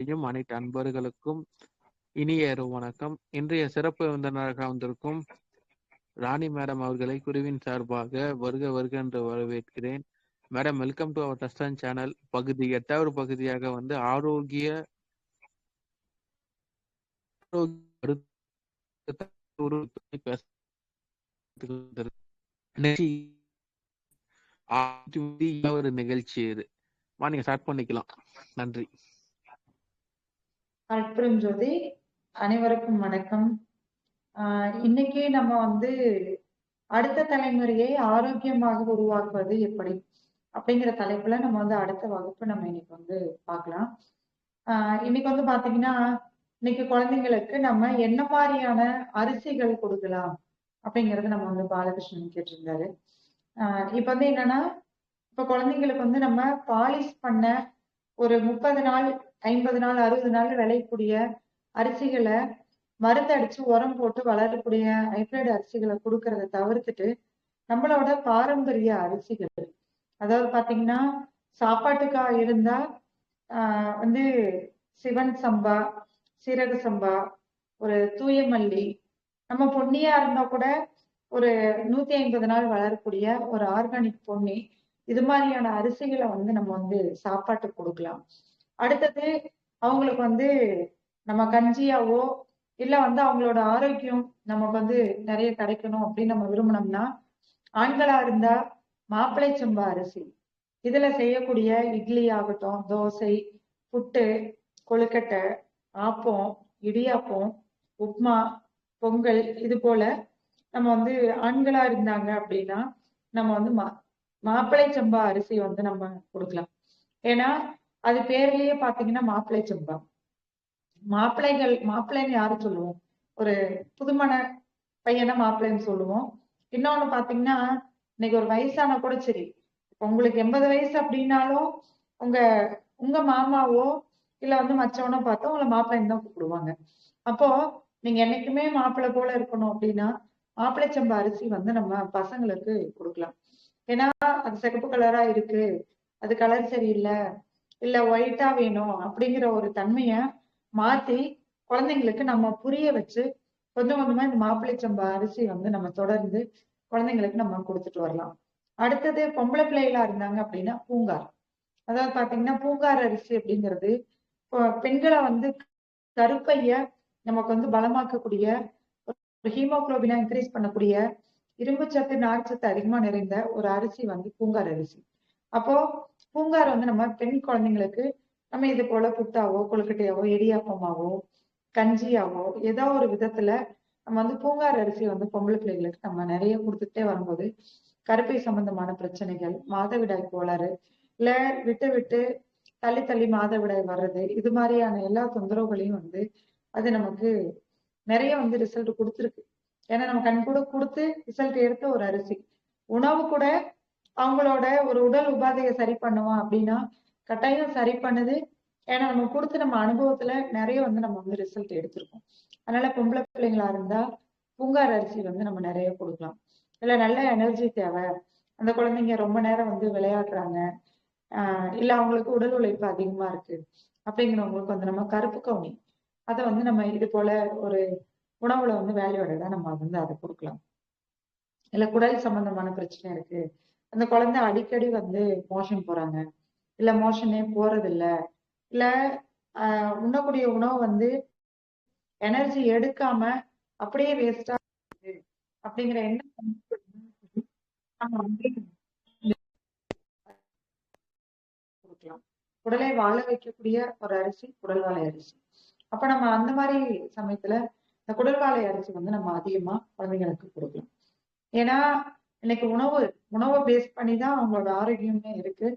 செய்யும் அனைத்து அன்பர்களுக்கும் இனிய வணக்கம். இன்றைய சிறப்பு விருந்தினராக வந்திருக்கும் ராணி மேடம் அவர்களை குருவின் சார்பாக வருக வருக என்று வரவேற்கிறேன். மேடம் வெல்கம் டு அவர் டஸ்டன் சேனல் பகுதி எட்டாவது பகுதியாக வந்து ஆரோக்கிய ஒரு நிகழ்ச்சி இது. வா நீங்க ஸ்டார்ட் பண்ணிக்கலாம். நன்றி. அற்புதம் ஜோதி அனைவருக்கும் வணக்கம். ஆஹ் இன்னைக்கு நம்ம வந்து அடுத்த தலைமுறையை ஆரோக்கியமாக உருவாக்குவது எப்படி அப்படிங்கிற தலைப்புல நம்ம வந்து அடுத்த வகுப்பு நம்ம இன்னைக்கு வந்து பார்க்கலாம். ஆஹ் இன்னைக்கு வந்து பாத்தீங்கன்னா இன்னைக்கு குழந்தைங்களுக்கு நம்ம என்ன மாதிரியான அரிசிகள் கொடுக்கலாம் அப்படிங்கறது நம்ம வந்து பாலகிருஷ்ணன் கேட்டிருந்தாரு. ஆஹ் இப்ப வந்து என்னன்னா இப்ப குழந்தைங்களுக்கு வந்து நம்ம பாலிஷ் பண்ண ஒரு முப்பது நாள் ஐம்பது நாள் அறுபது நாள் விளையக்கூடிய அரிசிகளை மருந்து அடிச்சு உரம் போட்டு வளரக்கூடிய ஹைபிரிட் அரிசிகளை கொடுக்கறத தவிர்த்துட்டு நம்மளோட பாரம்பரிய அரிசிகள். அதாவது பாத்தீங்கன்னா சாப்பாட்டுக்கா இருந்தா ஆஹ் வந்து சிவன் சம்பா சீரக சம்பா ஒரு தூயமல்லி நம்ம பொன்னியா இருந்தா கூட ஒரு நூத்தி ஐம்பது நாள் வளரக்கூடிய ஒரு ஆர்கானிக் பொன்னி இது மாதிரியான அரிசிகளை வந்து நம்ம வந்து சாப்பாட்டுக்கு கொடுக்கலாம். அடுத்தது அவங்களுக்கு வந்து நம்ம கஞ்சியாவோ இல்ல வந்து அவங்களோட ஆரோக்கியம் நமக்கு வந்து நிறைய கிடைக்கணும் அப்படின்னு நம்ம விரும்பினோம்னா ஆண்களா இருந்தா மாப்பிளை சம்பா அரிசி. இதுல செய்யக்கூடிய இட்லி ஆகட்டும் தோசை புட்டு கொழுக்கட்டை ஆப்பம் இடியாப்பம் உப்மா பொங்கல் இது போல நம்ம வந்து ஆண்களா இருந்தாங்க அப்படின்னா நம்ம வந்து மா மாப்பிளை சம்பா அரிசி வந்து நம்ம கொடுக்கலாம். ஏன்னா அது பேர்லயே பாத்தீங்கன்னா மாப்பிளை சம்பா மாப்பிள்ளைகள் மாப்பிள்ளைன்னு யாரு சொல்லுவோம்? ஒரு புதுமண பையனை மாப்பிள்ளைன்னு சொல்லுவோம். இன்னொன்னு பாத்தீங்கன்னா இன்னைக்கு ஒரு வயசான கூட சரி. உங்களுக்கு எண்பது வயசு அப்படின்னாலும் உங்க உங்க மாமாவோ இல்ல வந்து மச்சவனோ பார்த்தா உங்களை மாப்பிள்ளைன்னு தான் கூப்பிடுவாங்க. அப்போ நீங்க என்னைக்குமே மாப்பிள்ளை போல இருக்கணும் அப்படின்னா மாப்பிள்ளை சம்பா அரிசி வந்து நம்ம பசங்களுக்கு கொடுக்கலாம். ஏன்னா அது சிகப்பு கலரா இருக்கு. அது கலர் சரியில்லை. இல்ல ஒயிட்டா வேணும் அப்படிங்கிற ஒரு தன்மைய மாத்தி குழந்தைங்களுக்கு நம்ம புரிய வச்சு கொஞ்சம் கொஞ்சமா இந்த மாப்பிள்ளை சம்பா அரிசி வந்து நம்ம தொடர்ந்து குழந்தைங்களுக்கு நம்ம கொடுத்துட்டு வரலாம். அடுத்தது பொம்பளை பிள்ளைகளா இருந்தாங்க அப்படின்னா பூங்கார் அதாவது பாத்தீங்கன்னா பூங்கார் அரிசி அப்படிங்கிறது பெண்களை வந்து கருப்பைய நமக்கு வந்து பலமாக்கக்கூடிய ஒரு ஹீமோகுளோபினா இன்க்ரீஸ் பண்ணக்கூடிய இரும்பு சத்து நார்ச்சத்து அதிகமா நிறைந்த ஒரு அரிசி வந்து பூங்கார் அரிசி. அப்போ பூங்கார் வந்து நம்ம பெண் குழந்தைங்களுக்கு நம்ம இது போல புட்டாவோ கொழுக்கட்டையாவோ இடியாப்பமாவோ கஞ்சியாவோ ஏதோ ஒரு விதத்துல நம்ம வந்து பூங்கார் அரிசி வந்து பொம்பளை பிள்ளைகளுக்கு நம்ம நிறைய கொடுத்துட்டே வரும்போது கருப்பை சம்பந்தமான பிரச்சனைகள் மாதவிடாய் கோளாறு இல்ல விட்டு விட்டு தள்ளி தள்ளி மாதவிடாய் வர்றது இது மாதிரியான எல்லா தொந்தரவுகளையும் வந்து அது நமக்கு நிறைய வந்து ரிசல்ட் கொடுத்துருக்கு. ஏன்னா நம்ம கண் கூட கொடுத்து ரிசல்ட் எடுத்த ஒரு அரிசி. உணவு கூட அவங்களோட ஒரு உடல் உபாதையை சரி பண்ணுவோம் அப்படின்னா கட்டாயம் சரி பண்ணுது. ஏன்னா நம்ம கொடுத்து நம்ம அனுபவத்துல நிறைய வந்து நம்ம வந்து ரிசல்ட் எடுத்திருக்கோம். அதனால பொம்பளை பிள்ளைங்களா இருந்தா பூங்கார் அரிசி வந்து நம்ம நிறைய கொடுக்கலாம். இல்ல நல்ல எனர்ஜி தேவை. அந்த குழந்தைங்க ரொம்ப நேரம் வந்து விளையாடுறாங்க. ஆஹ் இல்ல அவங்களுக்கு உடல் உழைப்பு அதிகமா இருக்கு. அப்படிங்கிறவங்களுக்கு வந்து நம்ம கருப்பு கவுனி. அதை வந்து நம்ம இது போல ஒரு உணவுல வந்து வேலையோட தான் நம்ம வந்து அதை கொடுக்கலாம். இல்ல குடல் சம்பந்தமான பிரச்சனை இருக்கு. அந்த குழந்தை அடிக்கடி வந்து மோஷன் போறாங்க. இல்ல மோஷனே போறது இல்ல இல்ல ஆஹ் உண்ணக்கூடிய உணவு வந்து எனர்ஜி எடுக்காம அப்படியே வேஸ்டா அப்படிங்கிற எண்ணம் கொடுக்கலாம். உடலை வாழ வைக்கக்கூடிய ஒரு அரிசி குடல் வாழை அரிசி. அப்ப நம்ம அந்த மாதிரி சமயத்துல இந்த குடல் வாழை அரிசி வந்து நம்ம அதிகமா குழந்தைங்களுக்கு கொடுக்கலாம். ஏன்னா இன்னைக்கு உணவு உணவை பேஸ் பண்ணி தான் அவங்களோட ஆரோக்கியமே இருக்கு.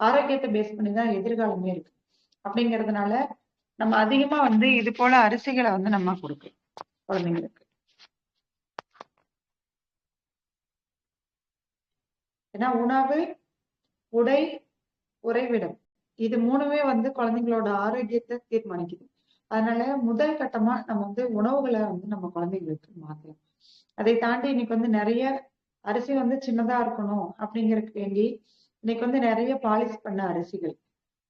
ஆரோக்கியத்தை பேஸ் பண்ணி தான் எதிர்காலமே இருக்கு. அப்படிங்கிறதுனால நம்ம அதிகமா வந்து இது போல அரிசிகளை வந்து நம்ம கொடுக்கணும் குழந்தைங்களுக்கு. ஏன்னா உணவு உடை உறைவிடம் இது மூணுமே வந்து குழந்தைங்களோட ஆரோக்கியத்தை தீர்மானிக்குது. அதனால முதல் கட்டமா நம்ம வந்து உணவுகளை வந்து நம்ம குழந்தைங்களுக்கு மாத்தலாம் அதை தாண்டி இன்னைக்கு வந்து நிறைய அரிசி வந்து சின்னதா இருக்கணும் அப்படிங்கறதுக்கு வேண்டி இன்னைக்கு வந்து நிறைய பாலிஷ் பண்ண அரிசிகள்.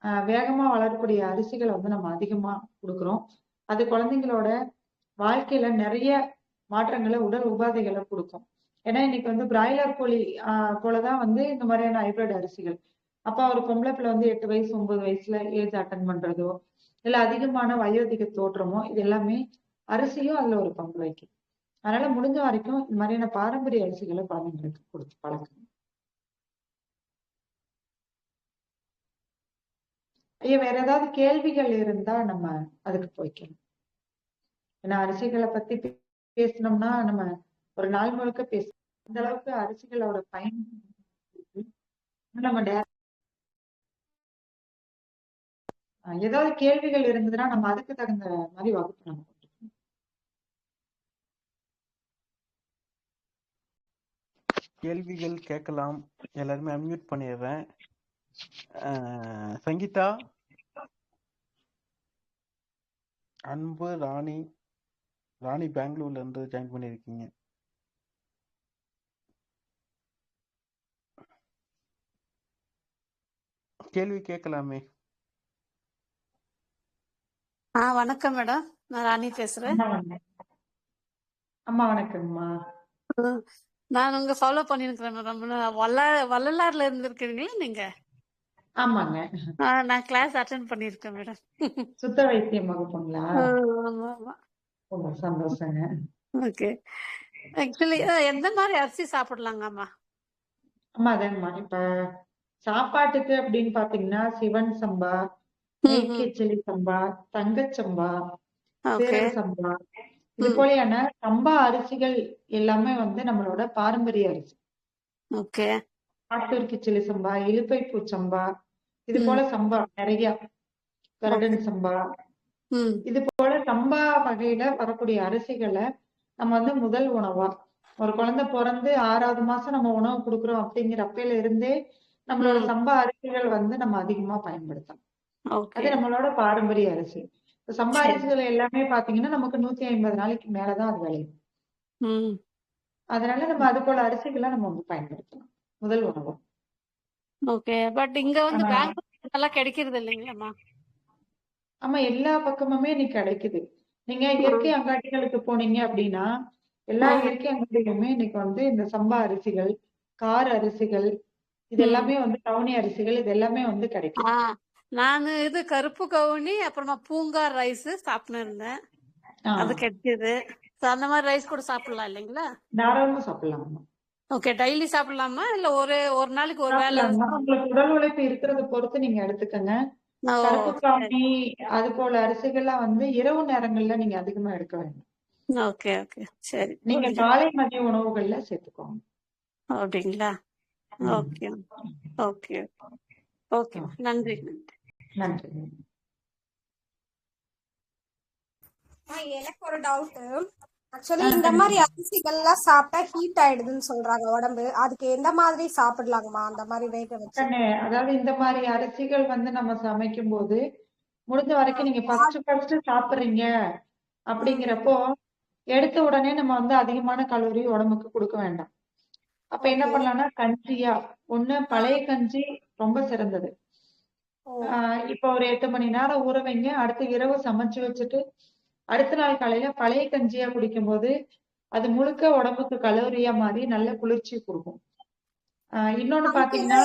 ஆஹ் வேகமா வளரக்கூடிய அரிசிகளை வந்து நம்ம அதிகமா கொடுக்குறோம். அது குழந்தைங்களோட வாழ்க்கையில நிறைய மாற்றங்களை உடல் உபாதைகளை கொடுக்கும். ஏன்னா இன்னைக்கு வந்து பிராய்லர் கோழி ஆஹ் போலதான் வந்து இந்த மாதிரியான ஹைபிரிட் அரிசிகள். அப்ப ஒரு பொம்பளை பிள்ளை வந்து எட்டு வயசு ஒன்பது வயசுல ஏஜ் அட்டன் பண்றதோ இல்ல அதிகமான வயோதிக தோற்றமோ இது எல்லாமே அரிசியும் அதுல ஒரு பங்கு வகிக்கும். அதனால முடிஞ்ச வரைக்கும் இந்த மாதிரியான பாரம்பரிய அரிசிகளை குழந்தைங்களுக்கு கொடுத்து பழக்கம் ஐயா வேற ஏதாவது கேள்விகள் இருந்தா நம்ம அதுக்கு போய்க்கலாம். ஏன்னா அரிசிகளை பத்தி பே- பேசணும்னா நம்ம ஒரு நாள் முழுக்க பேச அந்த அளவுக்கு அரிசிகளோட பயன் நம்ம டே- ஏதாவது கேள்விகள் இருந்ததுன்னா நம்ம அதுக்கு தகுந்த மாதிரி வகுப்பு நம்ம கேள்விகள் கேட்கலாம். எல்லாருமே அன்மியூட் பண்ணிடுறேன். சங்கீதா? அன்பு ராணி. ராணி பெங்களூர்ல இருந்து ஜாயின் பண்ணியிருக்கீங்க. கேள்வி கேட்கலாமே. ஆ வணக்கம் மேடம். நான் ராணி பேசுறேன். அம்மா வணக்கம். அம்மா வணக்கம்மா. நான் உங்க ஃபாலோ பண்ணிருக்கிறேன் மேடம் வல்ல வள்ளலார்ல இருந்திருக்கிறீங்களா நீங்க? ஆமாங்க. நான் கிளாஸ் அட்டென்ட் பண்ணிருக்கேன் மேடம் சுத்த வைத்தியம் வகுப்புங்களா? சந்தோஷங்க. ஓகே. ஆக்சுவலி எந்த மாதிரி அரிசி சாப்பிடலாங்க அம்மா ஆமா அதேம்மா இப்ப சாப்பாட்டுக்கு அப்படின்னு பாத்தீங்கன்னா சிவன் சம்பா சம்பா தங்கச்சம்பா சம்பா இது. போலயான சம்பா அரிசிகள் எல்லாமே வந்து நம்மளோட பாரம்பரிய அரிசி. ஓகே. ஆட்டூர் கிச்சிலி சம்பா இலுப்பை பூச்சம்பா இது ம். போல சம்பா நிறைய. கருடன் சம்பா. இது போல சம்பா வகையில வரக்கூடிய அரிசிகளை நம்ம வந்து முதல் உணவா ஒரு குழந்தை பிறந்து ஆறாவது மாசம் நம்ம உணவு கொடுக்குறோம் அப்படிங்கிற அப்பையில இருந்தே நம்மளோட. சம்பா அரிசிகள் வந்து நம்ம அதிகமா பயன்படுத்தலாம். அது நம்மளோட பாரம்பரிய அரிசி. இப்ப சம்பா சரி. அரிசிகள் எல்லாமே பாத்தீங்கன்னா நமக்கு நூத்தி ஐம்பது நாளைக்கு மேலதான் அது விளையும். அதனால நம்ம அது போல அரிசிகளை நம்ம வந்து பயன்படுத்தலாம். முதல் உணவு. ஓகே. பட் இங்க வந்து பெங்களூர் நல்லா கிடைக்கிறது இல்லைங்களாம்மா ஆமா எல்லா பக்கமுமே இன்னைக்கு கிடைக்குது. நீங்க இயற்கை அங்காடிகளுக்கு போனீங்க அப்படின்னா எல்லா. இயற்கை அங்காடிகளுமே இன்னைக்கு வந்து இந்த சம்பா அரிசிகள் கார் அரிசிகள் இது. எல்லாமே வந்து கவுனி அரிசிகள் இது எல்லாமே வந்து கிடைக்கும். நான் இது கருப்பு கவுனி அப்புறமா பூங்கார் ரைஸ் சாப்பிட்டு இருந்தேன். அது கிடைச்சது So, அந்த மாதிரி ரைஸ் கூட சாப்பிடலாம் இல்லைங்களா? தாராளமா சாப்பிடலாம். ஓகே டெய்லி சாப்பிடலாமா? இல்ல ஒரு ஒரு நாளைக்கு ஒரு வேளை? உங்களுக்கு உடல் உழைப்பு இருக்கிறத பொறுத்து நீங்க எடுத்துக்கங்க. கருப்பு. காமி அது போல அரிசிகள்லாம் வந்து இரவு நேரங்கள்ல நீங்க அதிகமா எடுக்க வேண்டாம். ஓகே ஓகே சரி. நீங்க. காலை மதிய உணவுகள்ல சேர்த்துக்கோங்க. அப்படிங்களா. ஓகே ஓகே ஓகே நன்றி நன்றி. நன்றி. எனக்கு ஒரு டவுட் ஆக்சுவலி இந்த மாதிரி அரிசிகள்லாம் சாப்பிட்டா ஹீட் ஆயிடுதுன்னு சொல்றாங்க உடம்பு. அதுக்கு எந்த மாதிரி சாப்பிடலாங்கம்மா? அந்த மாதிரி வேக வச்சு. அதாவது இந்த மாதிரி அரிசிகள் வந்து நம்ம சமைக்கும் போது முடிஞ்ச வரைக்கும் நீங்க ஃபர்ஸ்ட் ஃபர்ஸ்ட் சாப்பிடுறீங்க அப்படிங்கிறப்போ எடுத்த உடனே நம்ம வந்து அதிகமான கலோரி உடம்புக்கு கொடுக்க வேண்டாம். அப்ப என்ன. பண்ணலாம்னா கஞ்சியா? ஒண்ணு பழைய கஞ்சி ரொம்ப சிறந்தது. இப்ப ஒரு எட்டு மணி நேரம் ஊற வைங்க. அடுத்து இரவு சமைச்சு வச்சுட்டு அடுத்த நாள் காலையில பழைய கஞ்சியா குடிக்கும்போது அது முழுக்க உடம்புக்கு கலோரியா மாறி நல்ல குளிர்ச்சி கொடுக்கும். இன்னொன்னு பாத்தீங்கன்னா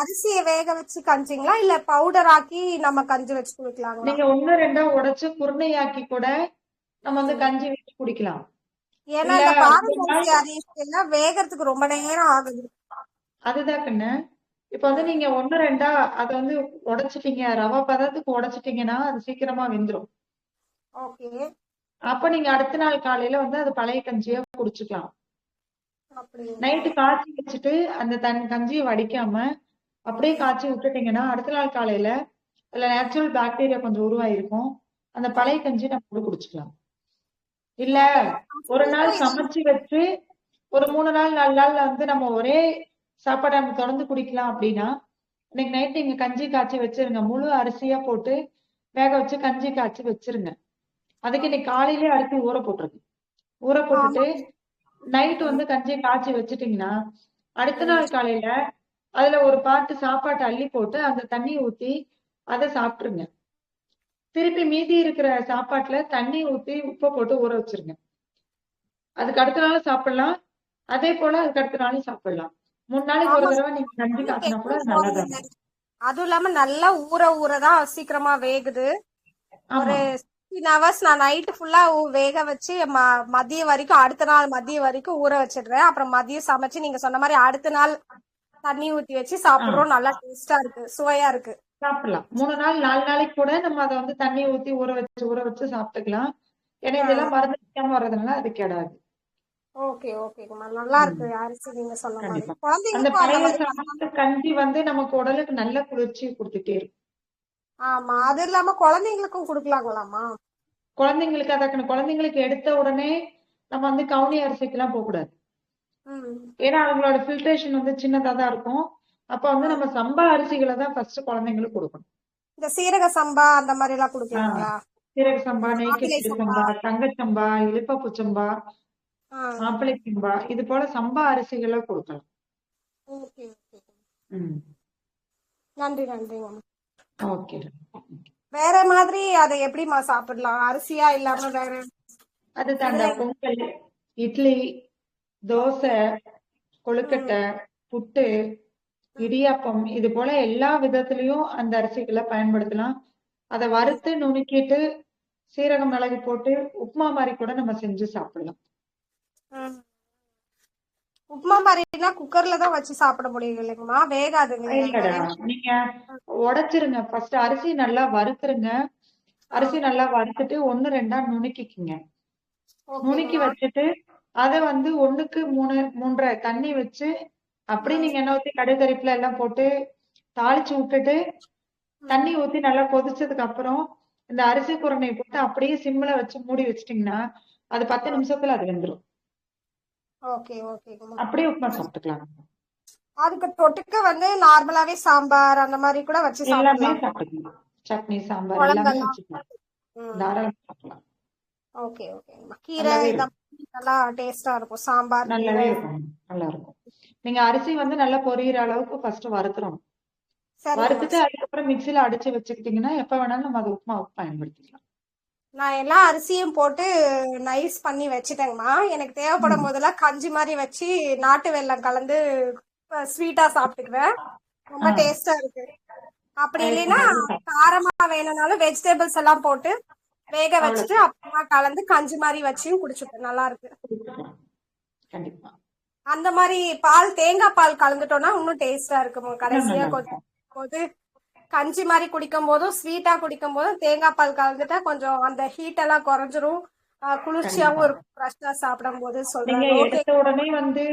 அரிசியை வேக வச்சு கஞ்சிங்களா? இல்ல பவுடர் ஆக்கி நம்ம கஞ்சி வச்சு குடிக்கலாங்களா? நீங்க ஒண்ணு ரெண்டா உடைச்சு குருணையாக்கி கூட நம்ம வந்து கஞ்சி வச்சு குடிக்கலாம். ஏன்னா இந்த பாரம்பரிய அரிசி வேகறதுக்கு ரொம்ப நேரம் ஆகுது. அதுதான் கண்ணு. இப்ப வந்து நீங்க ஒண்ணு ரெண்டா அதை வந்து உடைச்சிட்டீங்க ரவை பதத்துக்கு உடைச்சிட்டீங்கன்னா அது சீக்கிரமா வெந்துரும். ஓகே. அப்ப நீங்க அடுத்த நாள் காலையில வந்து அது பழைய கஞ்சியா குடிச்சுக்கலாம். நைட்டு காய்ச்சி வச்சுட்டு அந்த தன் கஞ்சியை வடிக்காம அப்படியே காய்ச்சி விட்டுட்டீங்கன்னா அடுத்த நாள் காலையில அதுல நேச்சுரல் பாக்டீரியா கொஞ்சம் உருவாயிருக்கும். அந்த பழைய கஞ்சி நம்ம வந்து குடிச்சுக்கலாம். இல்ல ஒரு நாள் சமைச்சு வச்சு ஒரு மூணு நாள் நாலு நாள்ல வந்து நம்ம ஒரே சாப்பாடை நம்ம தொடர்ந்து குடிக்கலாம் அப்படின்னா இன்னைக்கு நைட் நீங்க கஞ்சி காய்ச்சி வச்சிருங்க. முழு அரிசியா போட்டு வேக வச்சு கஞ்சி காய்ச்சி வச்சிருங்க. அதுக்கு இன்னைக்கு காலையிலே அரிசி ஊற போட்டுருங்க. ஊற போட்டுட்டு நைட் வந்து கஞ்சி காய்ச்சி வச்சிட்டீங்கன்னா அடுத்த நாள் காலையில அதுல ஒரு பாட்டு சாப்பாட்டை அள்ளி போட்டு அந்த தண்ணியை ஊத்தி அதை சாப்பிட்டுருங்க. திருப்பி மீதி இருக்கிற சாப்பாட்டுல தண்ணி ஊத்தி உப்பை போட்டு ஊற வச்சிருங்க. அதுக்கு அடுத்த நாள் சாப்பிடலாம். அதே போல அதுக்கு அடுத்த நாளும் சாப்பிடலாம். மூணு நாளைக்கு ஒரு ஆமா தடவை நீங்க கஞ்சி காட்டினா கூட அது நல்லதா. இருக்கும் அதுவும் இல்லாம நல்லா ஊற ஊறதான் சீக்கிரமா வேகுது. ஒரு சிக்ஸ்டீன் ஹவர்ஸ் நான் நைட்டு ஃபுல்லா வேக வச்சு மதியம் வரைக்கும் அடுத்த நாள் மதியம் வரைக்கும் ஊற வச்சிடுறேன். அப்புறம் மதியம் சமைச்சு நீங்க சொன்ன மாதிரி அடுத்த நாள் தண்ணி ஊத்தி வச்சு சாப்பிடுறோம். நல்லா டேஸ்டா இருக்கு. சுவையா இருக்கு. சாப்பிடலாம். மூணு நாள் நாலு நாளைக்கு கூட நம்ம அதை வந்து தண்ணி ஊத்தி ஊற வச்சு ஊற வச்சு சாப்பிட்டுக்கலாம். ஏன்னா இதெல்லாம் மருந்து வைக்காம வர்றதுனால அது கெடாது. ஓகே ஓகேங்கம்மா நல்லா இருக்கு அரிசி நீங்க சொன்ன மாதிரி. சாப்பாட்டு கஞ்சி வந்து நமக்கு உடலுக்கு நல்ல குளிர்ச்சி கொடுத்துட்டே இருக்கும். ஆமா அது இல்லாம குழந்தைங்களுக்கும் கொடுக்கலாங்களாமா குழந்தைங்களுக்கு அதற்கு குழந்தைங்களுக்கு எடுத்த உடனே நம்ம வந்து கவுனி அரிசிக்கு எல்லாம் போக கூடாது ஏன்னா அவங்களோட ஃபில்ட்ரேஷன் வந்து சின்னதா தான் இருக்கும். அப்ப வந்து நம்ம சம்பா அரிசிகளை தான் ஃபர்ஸ்ட் குழந்தைங்களுக்கு கொடுக்கணும். இந்த சீரக சம்பா அந்த மாதிரி எல்லாம் கொடுக்கலாங்களா சீரக சம்பா நெய்க்கத்திரி சம்பா. சம்பா தங்கச்சம்பா இழுப்பப்பு சம்பா மாப்பிள்ளை சம்பா இது போல சம்பா அரிசிகளை கொடுக்கலாம். நன்றி நன்றிங்கம்மா ஓகே. வேற மாதிரி அதை எப்படிம்மா சாப்பிடலாம்? அரிசியா இல்லாம வேற? அது தாண்டா பொங்கல் இட்லி தோசை கொழுக்கட்டை புட்டு இடியாப்பம் இது போல எல்லா விதத்திலயும் அந்த அரிசிகளை பயன்படுத்தலாம். அதை வறுத்து நுணுக்கிட்டு சீரகம் மிளகு போட்டு உப்புமா மாதிரி கூட நம்ம செஞ்சு சாப்பிடலாம். உப்புமா மாதிரினா குக்கர்ல தான் வச்சு சாப்பிட முடியும் இல்லைங்கம்மா. வேகாதுங்க. நீங்க உடைச்சிருங்க. ஃபர்ஸ்ட் அரிசி நல்லா வறுத்துருங்க. அரிசி நல்லா வறுத்துட்டு ஒண்ணு ரெண்டா நுணுக்கிக்குங்க. நுணுக்கி வச்சுட்டு அதை வந்து ஒண்ணுக்கு மூணு மூன்றரை தண்ணி வச்சு அப்படி நீங்க என்ன ஊத்தி கடுகரிப்புல எல்லாம் போட்டு தாளிச்சு விட்டுட்டு தண்ணி ஊத்தி நல்லா கொதிச்சதுக்கு அப்புறம் இந்த அரிசி குரணையை போட்டு அப்படியே சிம்ல வச்சு மூடி வச்சிட்டீங்கன்னா அது பத்து நிமிஷத்துல அது வெந்துரும். ஓகே ஓகேங்கம்மா அப்படியே உப்புமா சாப்பிட்டுக்கலாம். அதுக்கு தொட்டுக்க வந்து நார்மலாவே சாம்பார் அந்த மாதிரி கூட வச்சு எல்லாமே சாப்பிட்டுக்கலாம் சட்னி சாம்பார் எல்லாமே. தாராளமா சாப்பிடலாம். ஓகே ஓகேங்கம்மா கீரை நல்லா டேஸ்டா இருக்கும். சாம்பார் நல்லாவே இருக்கும். நல்லா இருக்கும். நீங்க அரிசி வந்து நல்லா பொரியிற அளவுக்கு ஃபர்ஸ்ட் வறுத்துறணும். வறுத்துட்டு அதுக்கப்புறம் மிக்சியில அடிச்சு வச்சுக்கிட்டீங்கன்னா எப்ப வேணாலும் நம்ம அதை உப்புமாவுக்கு பயன்படுத்திக்கலாம். நான் எல்லா அரிசியும் போட்டு நைஸ் பண்ணி வச்சுட்டேங்கம்மா. எனக்கு தேவைப்படும் போதெல்லாம் கஞ்சி மாதிரி வச்சு நாட்டு வெல்லம் கலந்து ஸ்வீட்டா சாப்பிட்டுக்குவேன். ரொம்ப. டேஸ்டா இருக்கு. அப்படி இல்லைன்னா காரமா வேணும்னாலும் வெஜிடபிள்ஸ் எல்லாம் போட்டு வேக வச்சுட்டு அப்புறமா கலந்து கஞ்சி மாதிரி வச்சியும் குடிச்சுப்பேன். நல்லா இருக்கு. அந்த மாதிரி பால் தேங்காய் பால் கலந்துட்டோம்னா இன்னும் டேஸ்டா இருக்கும் கடைசியா கொஞ்சம் போது கஞ்சி மாதிரி குடிக்கும் போதும் ஸ்வீட்டா குடிக்கும் போதும் தேங்காய் பால் கலந்துட்டா கொஞ்சம் அந்த ஹீட் எல்லாம் குறைஞ்சிரும். குளிர்ச்சியாவும் இருக்கும். ஃப்ரெஷ்ஷா சாப்பிடும் போது சொல்றாங்க எடுத்த உடனே வந்து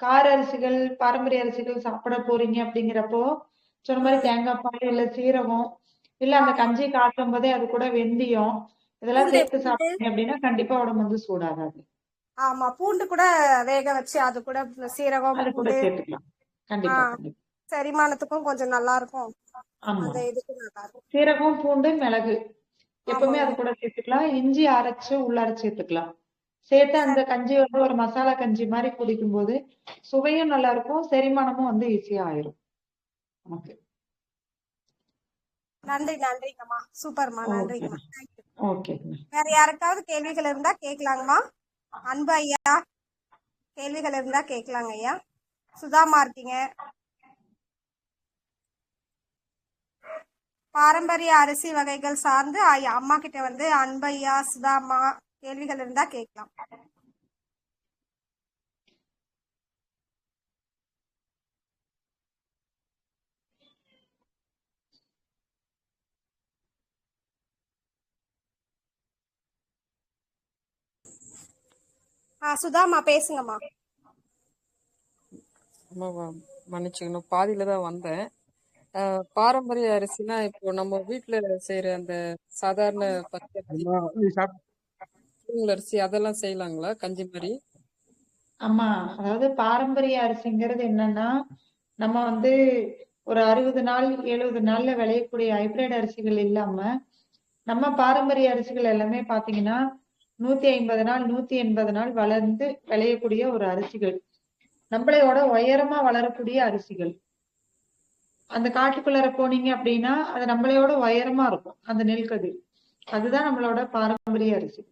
கார அரிசிகள் பாரம்பரிய அரிசிகள் சாப்பிட போறீங்க அப்படிங்கிறப்போ சொன்ன மாதிரி தேங்காய் பால் இல்ல சீரகம் இல்ல அந்த கஞ்சி காட்டும் போதே அது கூட வெந்தயம் இதெல்லாம் சேர்த்து சாப்பிட்டீங்க அப்படின்னா கண்டிப்பா உடம்பு வந்து சூடாகாது. ஆமா பூண்டு கூட வேக வச்சு அது கூட சீரகம் பூண்டு. செரிமானத்துக்கும் கொஞ்சம் நல்லா இருக்கும். சீரகம் பூண்டு மிளகு. எப்பவுமே. அது கூட சேர்த்துக்கலாம். இஞ்சி அரைச்சு உள்ளார சேர்த்துக்கலாம். சேர்த்து அந்த கஞ்சி வந்து ஒரு மசாலா கஞ்சி மாதிரி குடிக்கும்போது சுவையும் நல்லா இருக்கும். செரிமானமும் வந்து ஈஸியா ஆயிரும். நமக்கு. நன்றி நன்றிங்கம்மா. சூப்பர்மா. நன்றிங்கம்மா. ஓகே. வேற யாருக்காவது கேள்விகள் இருந்தா கேட்கலாங்கம்மா. அன்பு ஐயா கேள்விகள் இருந்தா கேட்கலாங்க ஐயா. சுதாமா இருக்கீங்க. பாரம்பரிய அரிசி வகைகள் சார்ந்து அம்மா கிட்ட வந்து அன்பையா சுதாமா கேள்விகள் இருந்தா கேட்கலாம். சுதாமா பேசுங்கம்மா. மன்னிச்சுக்கணும். பாதியில தான் வந்தேன். பாரம்பரிய அரிசினா இப்போ நம்ம வீட்ல செய்யற அந்த சாதாரண பச்சை அரிசி புழுங்கல் அரிசி அதெல்லாம் செய்யலாங்களா? கஞ்சி மாதிரி ஆமா அதாவது பாரம்பரிய அரிசிங்கிறது என்னன்னா நம்ம வந்து ஒரு அறுபது நாள் எழுபது நாள்ல விளையக்கூடிய ஹைபிரிட் அரிசிகள் இல்லாம நம்ம பாரம்பரிய அரிசிகள் எல்லாமே பாத்தீங்கன்னா நூத்தி ஐம்பது நாள் நூத்தி எண்பது நாள் வளர்ந்து விளையக்கூடிய ஒரு அரிசிகள். நம்மளையோட உயரமா வளரக்கூடிய அரிசிகள். அந்த காட்டுக்குள்ளார போனீங்க அப்படின்னா அது நம்மளையோட உயரமா இருக்கும். அந்த நெல்கதிர். அதுதான் நம்மளோட பாரம்பரிய அரிசி.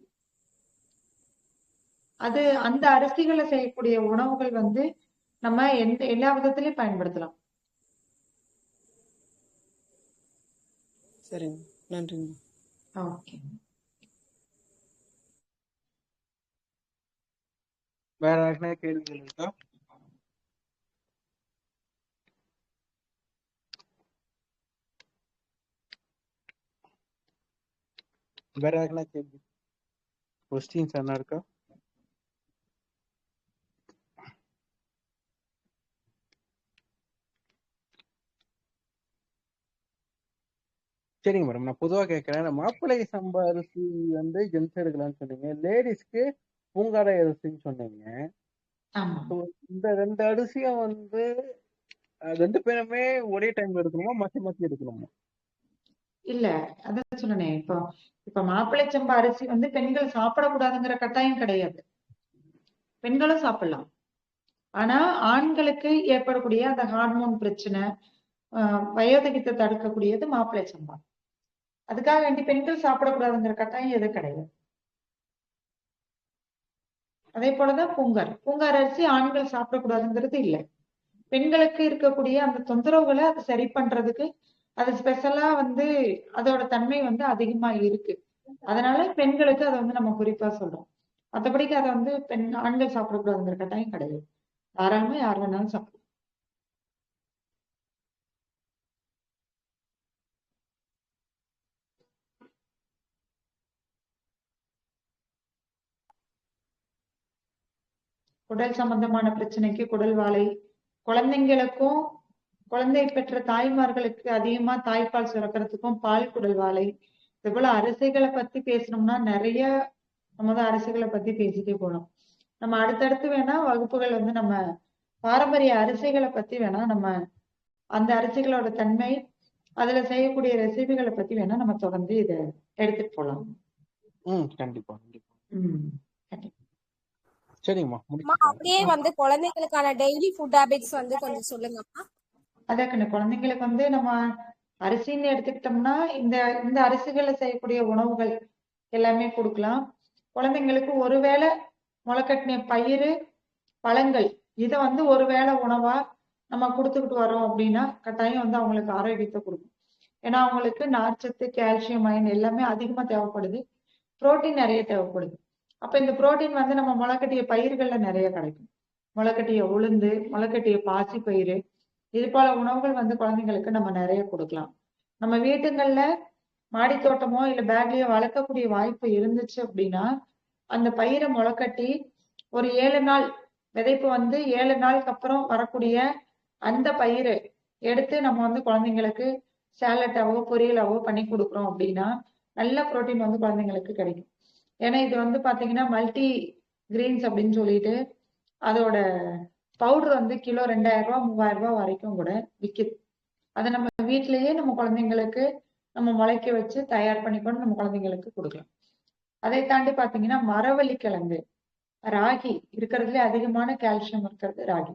அது அந்த அரிசிகளை செய்யக்கூடிய உணவுகள் வந்து நம்ம எந்த எல்லா விதத்திலயும் பயன்படுத்தலாம். சரிங்க. நன்றிங்க. ஓகே. வேற யாருக்குன்னா கேள்விகள் இருக்கா? வேற யாருக்குன்னா கேள்வி கொஸ்டின்ஸ் என்ன இருக்கா சரிங்க மேடம் நான் பொதுவா கேட்கறேன் மாப்பிள்ளை சம்பா அரிசி வந்து ஜென்ஸ் எடுக்கலாம்னு சொன்னீங்க லேடிஸ்க்கு பூங்காடை அரிசின்னு சொன்னீங்க இந்த ரெண்டு அரிசியும் வந்து ரெண்டு பேருமே ஒரே டைம் எடுக்கணுமா மாத்தி மாத்தி எடுக்கணுமா இல்ல அதான் சொன்னேனே இப்போ இப்ப மாப்பிள்ளை சம்பா அரிசி வந்து பெண்கள் சாப்பிடக்கூடாதுங்கிற கட்டாயம் கிடையாது. பெண்களும் சாப்பிடலாம். ஆனா ஆண்களுக்கு ஏற்படக்கூடிய அந்த ஹார்மோன் பிரச்சனை வயோதிகத்தை தடுக்கக்கூடியது மாப்பிள்ளை சம்பா. அதுக்காக வேண்டி பெண்கள் சாப்பிடக்கூடாதுங்கிற கட்டாயம் எதுவும் கிடையாது. அதே போலதான் பூங்கார். பூங்கார் அரிசி ஆண்கள் சாப்பிடக்கூடாதுங்கிறது இல்லை. பெண்களுக்கு இருக்கக்கூடிய அந்த தொந்தரவுகளை அது சரி பண்றதுக்கு அது ஸ்பெஷலா வந்து அதோட தன்மை வந்து அதிகமா இருக்கு. அதனால பெண்களுக்கு அதை வந்து நம்ம குறிப்பா சொல்றோம். மத்தபடிக்கு அதை வந்து பெண் ஆண்கள் சாப்பிடக்கூடாதுங்கிற கட்டாயம் கிடையாது. தாராளமா யார் வேணாலும் சாப்பிடும் குடல் சம்பந்தமான பிரச்சனைக்கு குடல் வாழை குழந்தைங்களுக்கும் குழந்தை பெற்ற தாய்மார்களுக்கு அதிகமா தாய்ப்பால் சுரக்கிறதுக்கும் பால் குடல் வாழை இது போல அரிசிகளை பத்தி பேசணும்னா நிறைய நம்ம தான் அரிசிகளை பத்தி பேசிட்டே போனோம் நம்ம அடுத்தடுத்து வேணா வகுப்புகள் வந்து நம்ம பாரம்பரிய அரிசிகளை பத்தி வேணா நம்ம அந்த அரிசிகளோட தன்மை அதுல செய்யக்கூடிய ரெசிபிகளை பத்தி வேணா நம்ம தொடர்ந்து இத எடுத்துட்டு போலாம் ம் கண்டிப்பா கண்டிப்பா. கண்டிப்பா. சரிங்கம்மா அப்படியே வந்து குழந்தைங்களுக்கான டெய்லி ஃபுட் ஹேபிட்ஸ் வந்து கொஞ்சம் சொல்லுங்கம்மா. அதாக்கண்ணு குழந்தைங்களுக்கு வந்து நம்ம அரிசின்னு எடுத்துக்கிட்டோம்னா இந்த இந்த அரிசிகளை செய்யக்கூடிய உணவுகள் எல்லாமே கொடுக்கலாம். குழந்தைங்களுக்கு ஒருவேளை முளைக்கட்டின பயிறு பழங்கள் இதை வந்து ஒருவேளை உணவா நம்ம கொடுத்துக்கிட்டு வரோம் அப்படின்னா கட்டாயம் வந்து அவங்களுக்கு ஆரோக்கியத்தை கொடுக்கும். ஏன்னா அவங்களுக்கு நார்ச்சத்து கால்சியம் அயன் எல்லாமே அதிகமா தேவைப்படுது. புரோட்டீன் நிறைய தேவைப்படுது. அப்ப இந்த புரோட்டீன் வந்து நம்ம முளைக்கட்டிய பயிர்கள்ல நிறைய கிடைக்கும். முளைக்கட்டிய உளுந்து முளைக்கட்டிய பாசி பயிறு இது போல உணவுகள் வந்து குழந்தைங்களுக்கு நம்ம நிறைய கொடுக்கலாம். நம்ம வீட்டுங்கள்ல மாடி தோட்டமோ இல்ல பேக்லயோ வளர்க்கக்கூடிய வாய்ப்பு இருந்துச்சு அப்படின்னா அந்த பயிரை முளைக்கட்டி ஒரு ஏழு நாள் விதைப்பு வந்து ஏழு நாளுக்கு அப்புறம் வரக்கூடிய அந்த பயிரை எடுத்து நம்ம வந்து குழந்தைங்களுக்கு சேலட்டாவோ பொரியலாவோ பண்ணி கொடுக்குறோம் அப்படின்னா நல்ல புரோட்டீன் வந்து குழந்தைங்களுக்கு கிடைக்கும். ஏன்னா இது வந்து பாத்தீங்கன்னா மல்டி கிரீன்ஸ் அப்படின்னு சொல்லிட்டு அதோட பவுடர் வந்து கிலோ ரெண்டாயிரம் ரூபாய் மூவாயிரம் ரூபாய் வரைக்கும் கூட விக்குது. அதை நம்ம வீட்டிலேயே நம்ம குழந்தைங்களுக்கு நம்ம முளைக்க வச்சு தயார் பண்ணி கூட நம்ம குழந்தைங்களுக்கு கொடுக்கலாம். அதை தாண்டி பாத்தீங்கன்னா மரவள்ளி கிழங்கு ராகி இருக்கிறதுல அதிகமான கால்சியம் இருக்கிறது ராகி.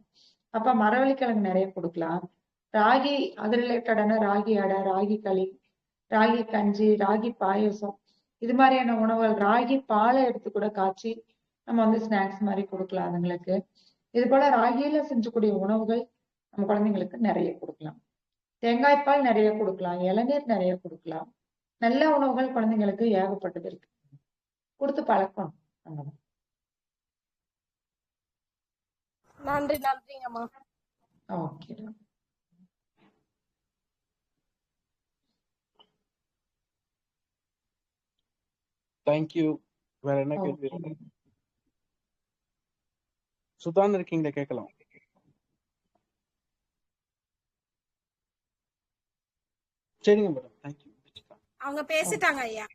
அப்ப மரவள்ளி கிழங்கு நிறைய கொடுக்கலாம். ராகி அது ரிலேட்டடான ராகி அடை ராகி களி ராகி கஞ்சி ராகி பாயசம் இது மாதிரியான உணவுகள் ராகி பாலை எடுத்து கூட காய்ச்சி நம்ம வந்து ஸ்நாக்ஸ் மாதிரி கொடுக்கலாம் அதுங்களுக்கு. இது போல ராகியில செஞ்சக்கூடிய உணவுகள் நம்ம குழந்தைங்களுக்கு நிறைய கொடுக்கலாம். தேங்காய் பால் நிறைய கொடுக்கலாம் இளநீர் நிறைய கொடுக்கலாம். நல்ல உணவுகள் குழந்தைங்களுக்கு ஏகப்பட்டது இருக்கு. கொடுத்து பழக்கணும். நன்றி நன்றிங்கம்மா. ஓகே தேங்க்யூ வேற என்ன கேள்வி சுதான் இருக்கீங்களே கேட்கலாம். சரிங்க மேடம். தேங்க்யூ அவங்க பேசிட்டாங்க ஐயா.